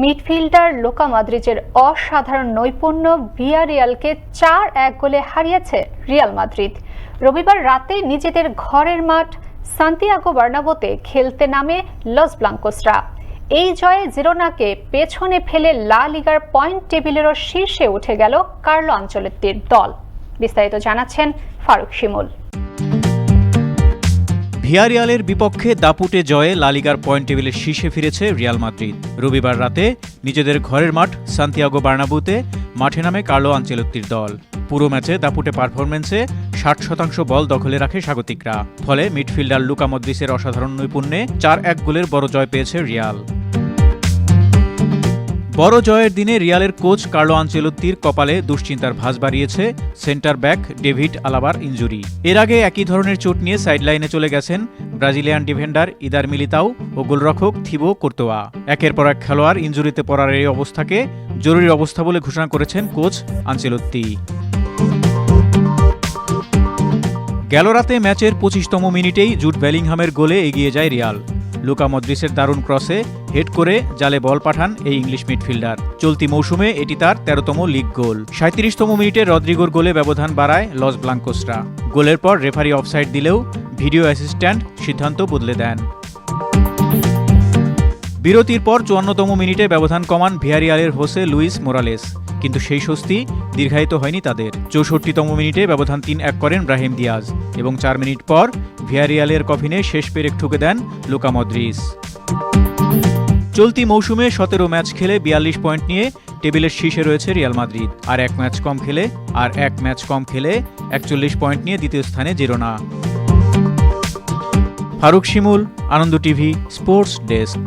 Midfielder লোকা মাদ্রিজের অসাধারণ নৈপুণ্য ভিয়ারিয়ালকে চার এক গোলে হারিয়েছে রিয়াল মাদ্রিদ। রবিবার রাতে নিজেদের ঘরের মাঠ সান্তিয়াগো বার্নাবোতে খেলতে নামে লস ব্লাঙ্কোসরা। এই জয়ে জিরোনাকে পেছনে ফেলে লা লিগার পয়েন্ট টেবিলেরও শীর্ষে উঠে গেল কার্লো আঞ্চলিকটির দল। বিস্তারিত জানাচ্ছেন ফারুক শিমুল। ভিয়ারিয়ালের বিপক্ষে দাপুটে জয়ে লালিগার পয়েন্ট টেবিলে শীর্ষে ফিরেছে রিয়াল মাদ্রিদ। রবিবার রাতে নিজেদের ঘরের মাঠ সান্তিয়াগো বার্নাবুতে মাঠে নামে কার্লো আঞ্চেলত্তির দল। পুরো ম্যাচে দাপুটে পারফরমেন্সে ষাট শতাংশ বল দখলে রাখে স্বাগতিকরা। ফলে মিডফিল্ডার লুকা মদ্রিসের অসাধারণ নৈপুণ্যে চার এক গোলের বড় জয় পেয়েছে রিয়াল। বড় জয়ের দিনে রিয়ালের কোচ কার্লো আঞ্চেলত্তির কপালে দুশ্চিন্তার ভাঁজ বাড়িয়েছে centre back David Alaba injury. এর আগে একই ধরনের চোট নিয়ে সাইডলাইনে চলে গেছেন ব্রাজিলিয়ান ডিফেন্ডার ইদার মিলিতাও ও গোলরক্ষক থিবো কোর্তোয়া। একের পর এক খেলোয়াড় ইঞ্জুরিতে পড়ার এই অবস্থাকে জরুরি অবস্থা বলে ঘোষণা করেছেন কোচ আঞ্চেলত্তি। গেল রাতে ম্যাচের পঁচিশতম মিনিটেই জুট বেলিংহামের গোলে এগিয়ে যায় রিয়াল। লুকা মদ্রিসের দারুণ ক্রসে হেড করে জালে বল পাঠান এই ইংলিশ মিডফিল্ডার। চলতি মৌসুমে এটি তার তেরোতম লিগ গোল। সাঁত্রিশতম মিনিটে রদ্রিগোর গোলে ব্যবধান বাড়ায় লস ব্লাঙ্কোসরা। গোলের পর রেফারি অফসাইড দিলেও ভিডিও অ্যাসিস্ট্যান্ট সিদ্ধান্ত বদলে দেন। বিরতির পর চুয়ান্নতম মিনিটে ব্যবধান কমান ভিয়ারিয়ালের হোসে লুইস মোরালেস। কিন্তু সেই স্বস্তি দীর্ঘায়িত হয়নি তাদের। চৌষট্টিতম মিনিটে ব্যবধান তিন এক করেন ব্রাহিম দিয়াজ এবং চার মিনিট পর ভিয়ারিয়ালের কফিনে শেষ পেরেক ঠুকে দেন লুকা মদ্রিস চলতি মৌসুমে সতেরো ম্যাচ খেলে বিয়াল্লিশ পয়েন্ট নিয়ে টেবিলের শীর্ষে রয়েছে রিয়াল মাদ্রিদ। আর এক ম্যাচ কম খেলে, আর এক ম্যাচ কম খেলে একচল্লিশ পয়েন্ট নিয়ে দ্বিতীয় স্থানে Girona. Faruk Shimul, Ananda TV, sports desk.